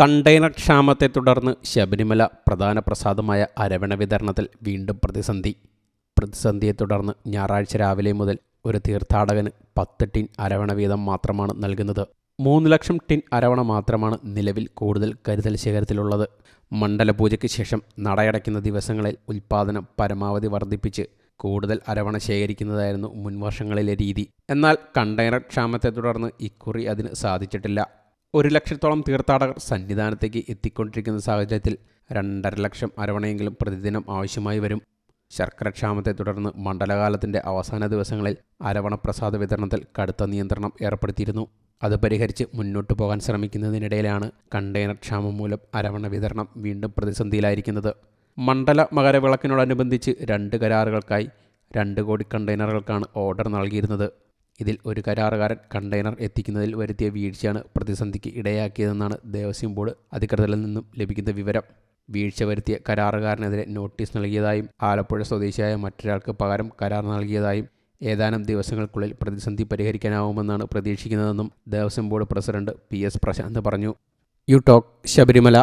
Container ക്ഷാമത്തെ തുടർന്ന് ശബരിമല പ്രധാന പ്രസാദമായ അരവണ വിതരണത്തിൽ വീണ്ടും പ്രതിസന്ധി. പ്രതിസന്ധിയെ തുടർന്ന് ഞായറാഴ്ച രാവിലെ മുതൽ ഒരു തീർത്ഥാടകന് പത്ത് ടിൻ അരവണ വീതം മാത്രമാണ് നൽകുന്നത്. മൂന്ന് ലക്ഷം ടിൻ അരവണ മാത്രമാണ് നിലവിൽ കൂടുതൽ കരുതൽ ശേഖരത്തിലുള്ളത്. മണ്ഡലപൂജയ്ക്ക് ശേഷം നടയടയ്ക്കുന്ന ദിവസങ്ങളിൽ ഉൽപ്പാദനം പരമാവധി വർദ്ധിപ്പിച്ച് കൂടുതൽ അരവണ ശേഖരിക്കുന്നതായിരുന്നു മുൻവർഷങ്ങളിലെ രീതി. എന്നാൽ കണ്ടെയ്നർ ക്ഷാമത്തെ തുടർന്ന് ഇക്കുറി അതിന് സാധിച്ചിട്ടില്ല. ഒരു ലക്ഷത്തോളം തീർത്ഥാടകർ സന്നിധാനത്തേക്ക് എത്തിക്കൊണ്ടിരിക്കുന്ന സാഹചര്യത്തിൽ രണ്ടര ലക്ഷം അരവണയെങ്കിലും പ്രതിദിനം ആവശ്യമായി വരും. ശർക്കരക്ഷാമത്തെ തുടർന്ന് മണ്ഡലകാലത്തിന്റെ അവസാന ദിവസങ്ങളിൽ അരവണ പ്രസാദ വിതരണത്തിൽ കടുത്ത നിയന്ത്രണം ഏർപ്പെടുത്തിയിരുന്നു. അത് പരിഹരിച്ച് മുന്നോട്ടു പോകാൻ ശ്രമിക്കുന്നതിനിടയിലാണ് കണ്ടെയ്നർ ക്ഷാമം മൂലം അരവണ വിതരണം വീണ്ടും പ്രതിസന്ധിയിലായിരിക്കുന്നത്. മണ്ഡല മകരവിളക്കിനോടനുബന്ധിച്ച് രണ്ട് കരാറുകൾക്കായി രണ്ട് കോടി കണ്ടെയ്നറുകൾക്കാണ് ഓർഡർ നൽകിയിരുന്നത്. ഇതിൽ ഒരു കരാറുകാരൻ കണ്ടെയ്നർ എത്തിക്കുന്നതിൽ വരുത്തിയ വീഴ്ചയാണ് പ്രതിസന്ധിക്ക് ഇടയാക്കിയതെന്നാണ് ദേവസ്വം ബോർഡ് അധികൃതരിൽ നിന്നും ലഭിക്കുന്ന വിവരം. വീഴ്ച വരുത്തിയ കരാറുകാരനെതിരെ നോട്ടീസ് നൽകിയതായും ആലപ്പുഴ സ്വദേശിയായ മറ്റൊരാൾക്ക് പകരം കരാർ നൽകിയതായും ഏതാനും ദിവസങ്ങൾക്കുള്ളിൽ പ്രതിസന്ധി പരിഹരിക്കാനാവുമെന്നാണ് പ്രതീക്ഷിക്കുന്നതെന്നും Devaswom board president P S Prashanth പറഞ്ഞു. You talk Sabarimala